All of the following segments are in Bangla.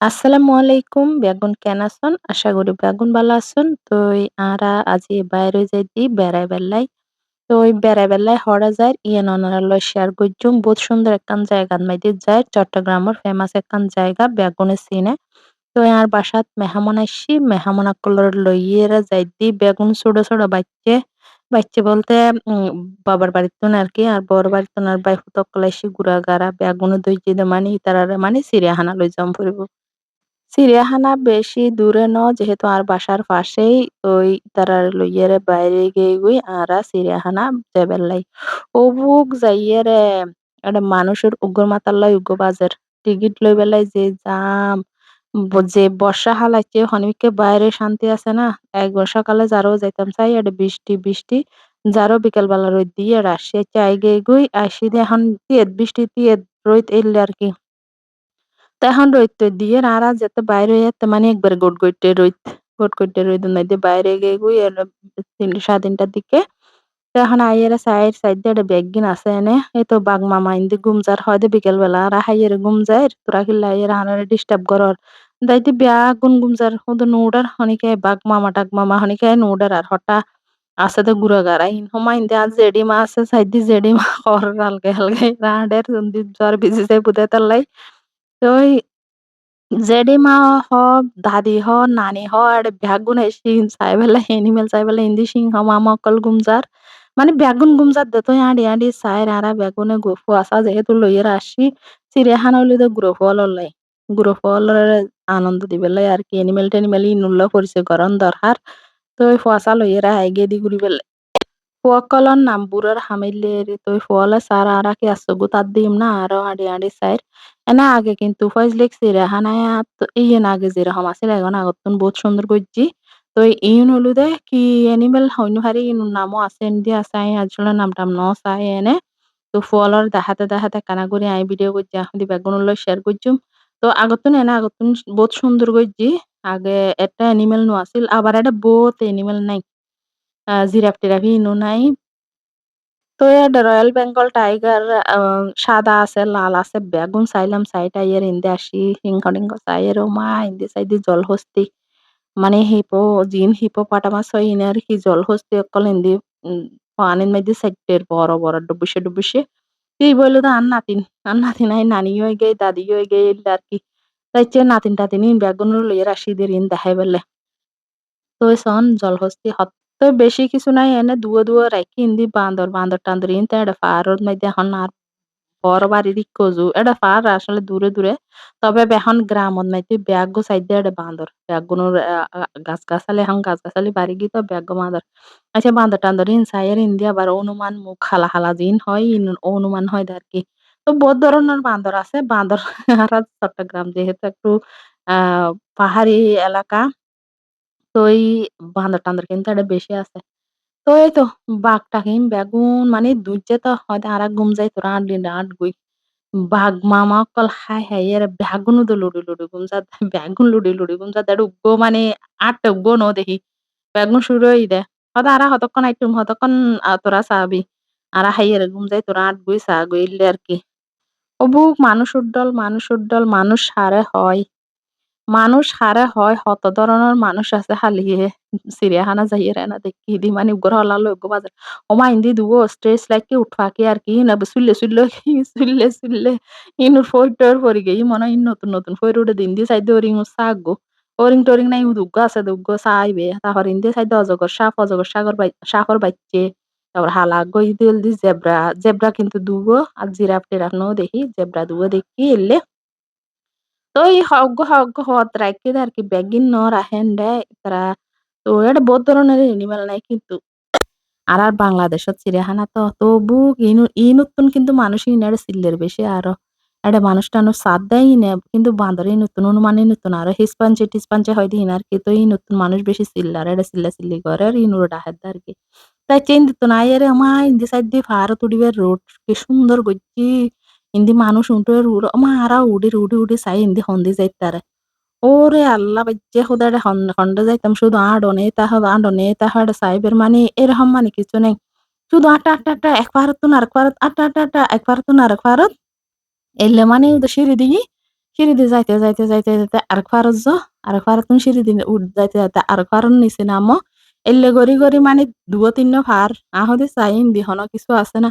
আসসালামু আলাইকুম, বেগুন কেন আছেন? আশা করি বেগুন ভালো আছেন। তো আরা আজি বাইরে যাইতি বেড়াই বেল্লাই তো ওই বেড়াই বেল্লাই হরা যায় ইয়ে ননারা লয় শেয়ার করছুম বহুত সুন্দর একখান জায়গা মাইতে যায়। চট্টগ্রামের ফেমাস একখান জায়গা, বেগুনের সিনে তো আর বাসাত মেহমান আসছি মেহমান আকলর লইয়েরা যাইতি বেগুন ছোট ছোট বাচ্চে। বাচ্চে বলতে বাবার বাড়িতে আর কি। আর বড় বাড়িতে আর। বাই ফুতকল আসি গুড়া গাড়া বেগুন দইতে মানে তারা মানে চিড়িয়াখানা লই যাম ফুরিব। চিড়িয়াখানা বেশি দূরে ন, যেহেতু আর বাসার পাশেই ওই তারার লইয়ারে বাইরে গিয়ে গুই আরা চিড়িয়াখানা যাবার লাই। অবুক যাইয়ারে একটা মানুষের উগ্র মাতাল্লাই উগ্র বাজার টিকিট লই বেলাই যে ব- যে বর্ষা হালাইছে হনিকে বাইরে শান্তি আছে না। এক বর্ষাকালে যারও যাইতাম চাই এটা বৃষ্টি বৃষ্টি। যারও বিকেল বেলা রোদ দিয়ে রাশিয়া চাই গে গুই আসি এখন তিয়াদ বৃষ্টি তিয়াদ রোদ এলে আর কি। তখন রইতে দিয়ে আর যেতে বাইরে যেতে মানে একবার গোট গইটে রইত, গোট গইটে রইত নাইতে বাইরে গিয়ে গুই তিনটা সাড়ে তিনটার দিকে তখন আইয়ের সাইড সাইড দিয়ে একটা ব্যাগিন আছে এনে, এই তো বাগ মামা ইন্দি গুমজার হয় বিকেল বেলা, আর হাইয়ের গুমজার তোরা কিল্লা আইয়ের হানারে ডিস্টার্ব করর। দাইতে বিয়া গুন গুমজার হুদু নুডার হনিকে বাঘ মামা টাক মামা হনিকে নুডার, আর হটা আছে তো গুড়া গাড়া। ইন হমা ইন্দে আজ জেডি মা আছে, সাইড দি জেডি মা, কর হালকে হালকে রাডের জ্বর বিজি যায় বুদে তাল্লাই। তো জেডিমা হ দাদি হ নানি হ আর ব্যাগুন সিং সাইবেলা এনিমেল সাইবেলা ইন্দি সিং হ মামা অকল গুমজার মানে বেগুন গুমজার দে তো আডি আডি সাইর আরা বেগুনে গুফু আসা যেহেতু লইয়ের আসি চিড়িয়াখানা হইলে তো গুরু ফল লাই গুরু ফল আনন্দ দিবেলাই আর কি এনিমেল টেনিমেল ইনুল্লা পরিচয় করন দরকার তো ফুয়াশা লইয়েরা হাইগে দি ঘুরি নামবুরর হামিলেরি তো ফুয়ালা সারা আরা কি আসগু তার দিম না আরও আডি আডি সাইর এনা আগে কিন্তু ফজলিক চিড়িয়াখানায় ইয়েন আগে যেরকম আছিল এখন আগতন বহুত সুন্দর করছি তো হলু দে কি এনিমেল হইনু হারি ইনুর নামও আছে এন্দি আছে আই আসলে নাম টাম ন চাই এনে তো ফুয়ালর দেখাতে দেখাতে কানা করে আই ভিডিও করছি এখন দি বেগুন শেয়ার করছুম তো আগতন এনে আগতন বহুত সুন্দর করছি আগে একটা এনিমেল নো আছিল আবার একটা বহুত এনিমেল নাই আহ জিরাফ টিরাফ ইনু নাই। তো এটা রয়্যাল বেঙ্গল টাইগার আ সাদা আছে, লাল আছে, বেগুন চাইলাম চাইটা ইয়ের ইন্দে আসি হিংহ টিংহ চাইয়ের ও মা ইন্দে চাইদি জলহস্তি। মানে হিপো জিন হিপোপটামাস হয় ইনার হি জলহস্তি অকল ইন্দি পানির মধ্যে সাইডের বড় বড় ডুবুসে ডুবুসে এই বলল তো আর নাতিন আর নাতিন আই নানি হয়ে গে দাদি হয়ে গে আর কি। তাইছে নাতিন টাতিন বেগুন লইয়ের আসি দের ইন দেখাই বেলে তো সন জলহস্তি হত তো বেশি কিছু নাই, এনে দুয়ো দুয়ো রাখি ইন্দি বান্দর বান্দর টান্দর ইনতে এটা ফারর মধ্যে এখন আর বড় বাড়ির ইকোজু এটা ফার আসলে দূরে দূরে, তবে এখন গ্রামত মাইতে ব্যাগ সাইড এটা বান্দর। ব্যাগুনোর গাছ গাছালি এখন গাছ গাছালি বাড়ি গিয়ে তো ব্যাগ বান্দর। আচ্ছা বান্দর টান্দর ইন সাইয়ের ইন্দি আবার অনুমান মুখ খালা খালা জিন হয় ইন অনুমান হয় আর কি। তো বহুত ধরনের বান্দর আছে। বান্দর চট্টগ্রাম যেহেতু একটু আহ পাহাড়ি এলাকা। তো এই বান্দর-টান্দর কিন্তু এটা বেশি আছে। তো এই তো বাঘ-টাকিন বেগুন মানে দুইটা তো হয়তো আরেক গুম যাই তোরা আনলি আট গুই। বাঘ মামা অকল হায় হায় এর বেগুনও তো লুডি লুডি গুম যা বেগুন লুডি লুডি গুম যা দেড় উগ্গো মানে আটটা উগ্গো ন দেখি। বেগুন শুরু হই দে। হয়তো আরা হতক্ষণ আইটুম, হতক্ষণ তোরা চাবি। আরা হাইয়ের গুম যাই তোরা আট গুই চা গুই আর কি। অবুক মানুষ উড্ডল মানুষ উড্ডল, মানুষ হারে হয়। মানুষ হারে হয়, হত ধরনের মানুষ আছে। হালিয়ে চিড়িয়াখানা যাইয়ে না দেখি দি মানে উগ্র হলালো উগ্র বাজার ওমা ইন্দি দুগো স্ট্রেস লাইকে উঠফাকে আর কি না সুললে সুললে সুললে সুললে ইনুর ফইটর পরি গই মনে ইন নতুন নতুন ফইর উড়ে দিন দি সাইড ওরিং সাগো ওরিং টোরিং নাই উগ্গ আছে, দুগ্গ সাইবে তারপর ইন্দি সাইড অজগর সাপ অজগর সাগর সাপর বাইচ্ছে তারপর হালা গই দিল দি জেব্রা জেব্রা কিন্তু দুগো আর জিরাফ টিরাফ নো দেখি জেব্রা দুগো দেখি এলে So i hogo hogo hotrai kedarki ব্যাগিন্নর আহেন্ডে তারা তো এটা বহুত ধরনের এনিমেল নাই কিন্তু আর আর বাংলাদেশত চিড়িয়াখানা তো তবু ইনু নতুন কিন্তু মানুষই ইনারে সিল্লের বেশি আরও এটা মানুষ টানুষ সাদ দেয় ইনে কিন্তু বান্দরে নতুন অনুমানে নতুন আরও হিসপাঞ্চে টিসপাঞ্চে হয় দিন আর কি তো ই নতুন মানুষ বেশি সিল্লার এটা সিল্লা সিল্লি করে আর ইনুর ডাহাত আর কি তাই চেন দিত না এর আমার ইন্দি সাইড দিয়ে ফারত উড়িবে রোড কি সুন্দর গজ্জি মানুষ উঠে উড় আমা আরা উড়ি উড়ি উড়ি চাই ইন্দি হন্দি যাইতারে ওরে আল্লাহ বাজ্যে খুদারে হন হন্ডে যাইতাম শুধু আডনে তাহা আডনে তাহার সাইবের মানে এরকম মানে কিছু নেই শুধু আটা আটা আটা এক পারত না আরেক পারত আটা আটা আটা এক পারত না আরেক পারত এলে মানে সিঁড়ি দিই সিঁড়ি দিয়ে যাইতে যাইতে যাইতে যাইতে আরেক ফারত য আরেক ফারত তুমি সিঁড়ি দিয়ে উঠ যাইতে যাইতে আরেক ফারত নিচে নামো এলে গড়ি গড়ি মানে দুয়ো তিন ফার আহদে চাই ইন্দি হন কিছু আছে না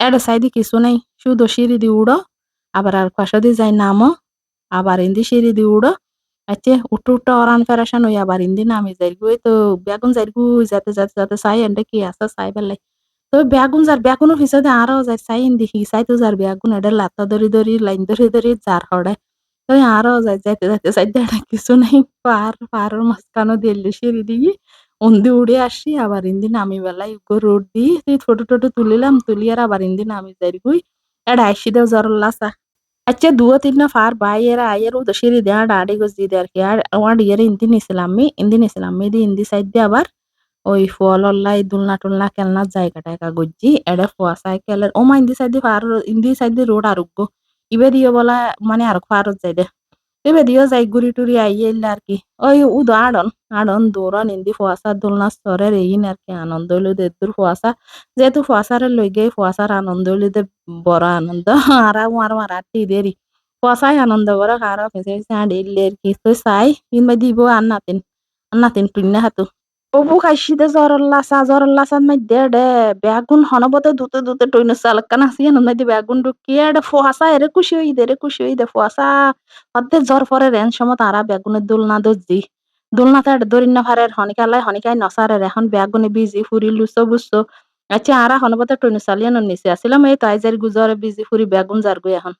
এডে সাইডে কিছু নাই শুধু সিঁড়ি দিয়ে উড়ো আবার আর পাশে দিয়ে যাই নামো আবার ইন্দি সিঁড়ি দিয়ে উড়ো আচ্ছা উঠে উঠে অরান ফেরাসান হই আবার ইন্দি নামি যাই গুই তো বেগুন যাই গুই যাতে যাতে যাতে চাই এন্ডে কি আছে চাই পেলাই তো বেগুন যার বেগুনের পিছনে আরও যাই চাই ইন্দি হি চাই তো যার বেগুন এডে লাতা দরি দরি লাইন দরি দরি যার হড়ে তো আরও যাই যাইতে যাইতে এটা কিছু নাই পার পারের মাঝখানে দিল্লি সিঁড়ি দিয়ে উন্দি উড়ে আসি আবার ইন্দি নামি বেলাই রোড দিয়ে ফটো টটো তুলিলাম তুলিয়ার আবার ইন্দি নামি যাই গুই এটা আইসি দেও জ্বর লাসা আচ্ছা দুয়ো তিন ফার বাইয়েরা আইয়ের উদো সিঁড়ি দিয়ে আড়ি গজ দিয়ে আর কি আর আমার ইয়ের ইন্দি নিছিলামি ইন্দি নিছিলামি দি ইন্দি সাইড দিয়ে আবার ওই ফল অল্লাই দুলনা টুলনা খেলনার জায়গাটা একা গজ্জি এডে ফোয়া সাইকেলের ও মা ইন্দি সাইড দিয়ে ফার ইন্দি সাইড দিয়ে রোড আরোগ্য ইবে দিয়ে বলা মানে আর ফারত যাই দে এবে দিও যাই গুড়ি টুরি আইয়ে আর কি ওই উদো আড়ন আড়ন দৌড়ন ইন্দি ফোয়াশা দোলনা স্তরের এই আর কি আনন্দ হইল দেদুর ফোয়াশা যেহেতু ফোয়াশারে লই গে ফোয়াশার আনন্দ হইল দে বড় আনন্দ আর মার মারাটি দেরি ফোয়াশাই আনন্দ করে কারও ফেসে ফেসে আড়িলে আর কি তো চাই কিংবা দিব আর নাতিন আর নাতিন টুন্না হাতু অবু খাইছিতে জ্বরল্লাসা জ্বরল্লাসার মধ্যে ডে বেগুন হনবতে দুতে দুতে টইন সালকান আসি মধ্যে বেগুন ঢুকিয়ে এডে ফোয়াশা এরে খুশি হই দে রে খুশি হই দে ফোয়াশা অর্ধেক জ্বর পরে রেন সময় তারা বেগুনের দোলনা দর্জি দোলনাতে দরিন্না ফারের হনিকালাই, হনিকাই নসারের এখন বেগুনে বিজি ফুরি লুসো বুসো আচ্ছা আরা হনবতে টইন সালিয়ান নিচে আসিলাম এই তাই যার গুজরে বিজি ফুরি বেগুন যার গই এখন।